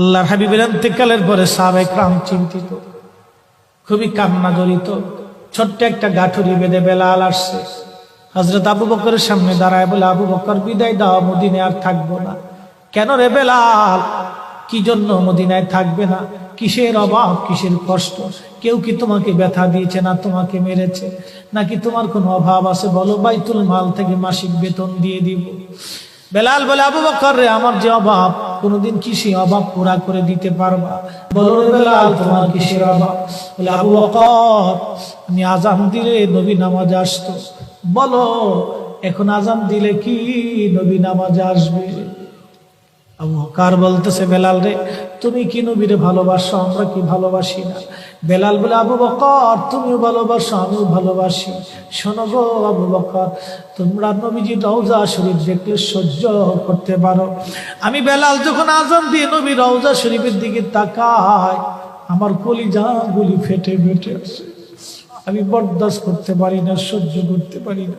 আল্লাহর হাবিবের অন্তেকালের পরে সাবেক রাম চিন্তিত, খুবই কান্না জড়িত। ছোট্ট একটা গাঠুরি বেঁধে বেলাল আসছে। হজরত আবু বকরের সামনে দাঁড়ায় বলে, আবু বকর, বিদায় দাও মদিনে আর থাকব না। কেন রে বেলাল? কি জন্য মদিনায় থাকবে না? কিসের অভাব, কিসের কষ্ট? কেউ কি তোমাকে ব্যথা দিয়েছে না তোমাকে মেরেছে? নাকি তোমার কোনো অভাব আছে? বলো, বাইতুল মাল থেকে মাসিক বেতন দিয়ে দিব। বেলাল বলে, আবু বকর রে, আমার যে অভাব কোনোদিন কি সেই অভাব পুরা করে দিতে পারবা? বলো বেলা তোমার কিসের অভাব? বলে, আবু বকর, আমি আজান দিলে নবী নামাজ আসতো। বলো, এখন আজান দিলে কি নবী নামাজ আসবে? আবু বকর বলতেছে, বেলাল রে, তুমি কি নবীরে ভালোবাসো? আমরা কি ভালোবাসি না? বেলাল বলে, আবু বকর, তুমিও ভালোবাসো, আমিও ভালোবাসি। শোনো গো আবু বকর, তোমরা নবীজি রওজা শরীফ দেখলে সহ্য করতে পারো। আমি বেলাল যখন আজান দিয়ে নবী রওজা শরীফের দিকে তাকাই, আমার কলিজা গুলি ফেটে ফেটে আসে আমি বরদাস্ত করতে পারি না, সহ্য করতে পারি না।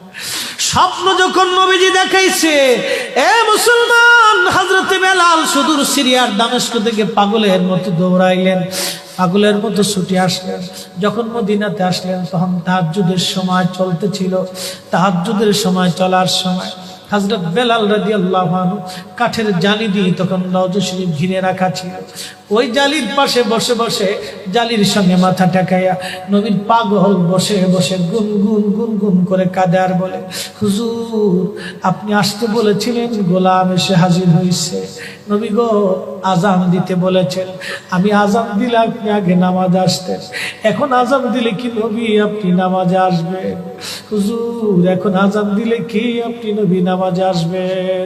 স্বপ্ন যখন নবীজি দেখাইছে, এ মুসলমান হাজরতে বেলাল সুদূর সিরিয়ার দামেস্ক থেকে পাগলের মতো দৌড়াইলেন, পাগলের মতো ছুটি আসলেন। যখন মদিনাতে আসলেন, তখন তাহাজুদের সময় চলতেছিল। তাহাজুদের সময় চলার সময় হজরত বেলাল রাজি আল্লাহ কাঠের জানি দিয়ে তখন রওজ শরীফ ঘিরে রাখা ছিল। ওই জালির পাশে বসে বসে জালির সঙ্গে মাথা টেকাইয়া নবীর পাগল বসে বসে গুম গুম গুন গুম করে কাঁদে আর বলে, হুজুর, আপনি আসতে বলেছিলেন, গোলাম এসে হাজির হয়েছে নবী গো, আজান দিতে বলেছেন। আমি আজান দিলে আপনি আগে নামাজ আসতেন। এখন আজান দিলে কি নবী আপনি নামাজে আসবেন? হুজুর, এখন আজান দিলে কি আপনি নবী নামাজে আসবেন?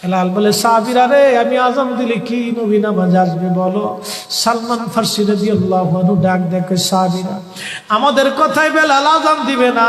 বেলাল বলে সাবিরা রে, আমি আজম দিলে কি নবী নামাজ আসবে বলো? সালমান ফার্সি রাজি আল্লাহ ডাক দেখে সাবিরা আমাদের কথায় বেলাল আজম দিবে না।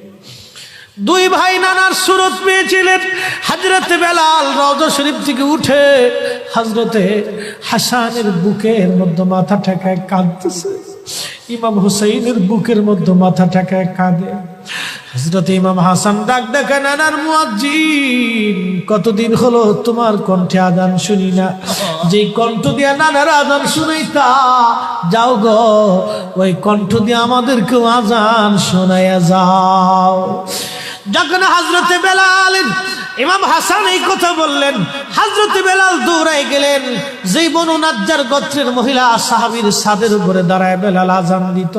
দুই ভাই নানার সুরত পেয়েছিলেন। হাজরতে বেলাল রওজা শরীফ থেকে উঠে হাজরতে হাসানের বুকের মধ্যে মাথা ঠেকায় কাঁদতেছে। ইমাম হুসাইনের বুকের মধ্যে মাথা ঠেকায় কাঁদে। হজরত ইমাম হাসান ডাক দেখা, নানার মুয়াজ্জিন, কতদিন হলো তোমার কণ্ঠে আদান শুনি না। যে কণ্ঠ দিয়া নানার আদান শুনাইতা, যাও গো, ওই কণ্ঠ দিয়ে আমাদেরকেও আজান শোনাইয়া যাও। যখন হাজরতে বেলাল, ইমাম হাসান এই কথা বললেন হাজরতে বেলাল দৌড়াই গেলেন, যেই বনু গোত্রের মহিলা সাহাবির সাদের উপরে দাঁড়ায় বেলাল আজান দিত।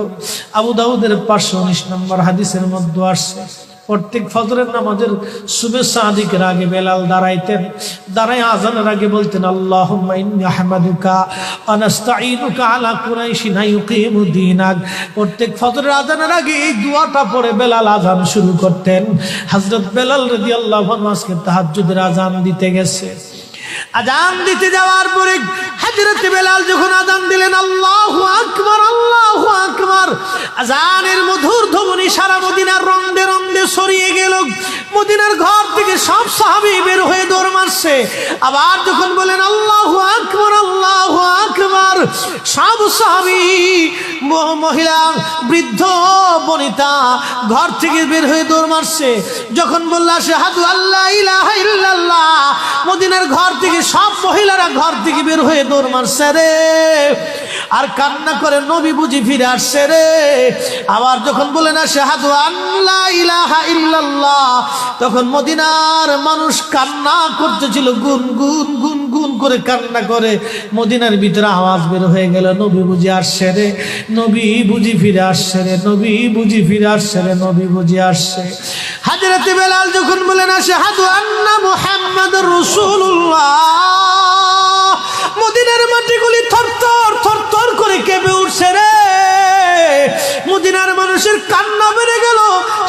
আবু দাউদের পাঁচশো উনিশ নম্বর হাদিসের মধ্যে আসছে প্রত্যেক ফজরের নামাজের শুভেচ্ছা আদিকের আগে বেলাল দাঁড়াইতেন দাঁড়ায় আজানের আগে বলতেন আল্লাহ আহমাদুকা অনাস্তাইনুকা আলা কুরাইশিনা ইউকিমু দীনাক। প্রত্যেক ফজরের আজানের আগে এই দুয়াটা পড়ে বেলাল আজান শুরু করতেন। হযরত বেলাল রাদিয়াল্লাহু আনহু আজকে তাহাজ্জুদের আজান দিতে গেছে। আজান দিতে যাওয়ার পরে হাজরত বেলাল যখন আজান দিলেন, আল্লাহ আকবার, আল্লাহু আকবার, আজানের মধুর ধ্বনি সারা মদিনার রন্দে রন্দে ছড়িয়ে গেল। মদিনার ঘর থেকে সব সাহাবী বের হয়ে দৌড় মারছে। আবার যখন বলেন, আল্লাহু আকবার আল্লাহু আকবার, সব সাহাবী মহিলা বৃদ্ধ বনিতা ঘর থেকে বের হয়ে দৌড় মারছে। যখন বললা সে হাদু আল্লাহ ইহ্লাহ মদিনার ঘর থেকে সব মহিলারা ঘর থেকে বের হয়ে দৌড় মারছে। রে আর কান্না করে নবী বুঝি ফিরে আসছে রে। আবার যখন বলে না শাহাদু আল্লাহ ইলাহা তখন মদিনার মানুষ কান্না করতেছিল, গুন গুন গুন গুন করে কান্না করে। মদিনার ভিতরে আওয়াজ বের হয়ে গেল, নবী বুঝি আসছে রে, নবী বুঝি ফিরে আসছে রে, নবী বুঝি ফিরে আসছে রে, নবী বুঝি আসছে। হাজরতে বেলাল যখন বলেন শাহাদু আন্না মুহাম্মাদুর রাসূলুল্লাহ মানুষের কান্না বেড়ে গেল।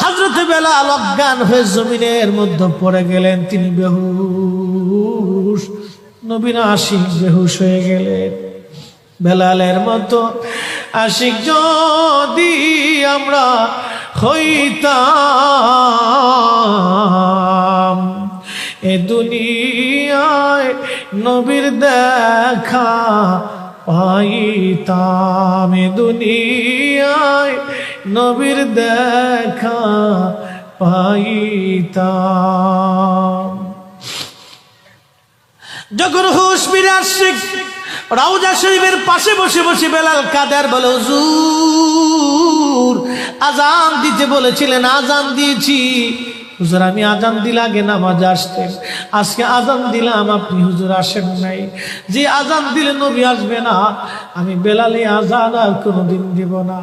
হাজরতে বেলা অজ্ঞান হয়ে জমিনের মধ্যে পড়ে গেলেন। তিনি বেহুশ, নবীন আশিক বেহুশ হয়ে গেলেন। বেলালের মতো আশিক, যদি আমরা হইতাম এ দুনিয়ায় নবীর দেখা পাইতাম। এ দুনিয়ায় নবীর দেখা পাইতাম। যখন হুশ ফিরে আসছে রাউজা শরীফের পাশে বসে বসে বেলাল কাদের বলে, হুজুর, আজান দিতে বলেছিলেন, আজান দিয়েছি। হুজুর, আমি আজান দিলে নামাজ আসতেন আজকে আজান দিলাম, আপনি হুজুর আসেন নাই। যে আজান দিলে নবী আসবে না, আমি বেলালে আজান আর কোনোদিন দিব না।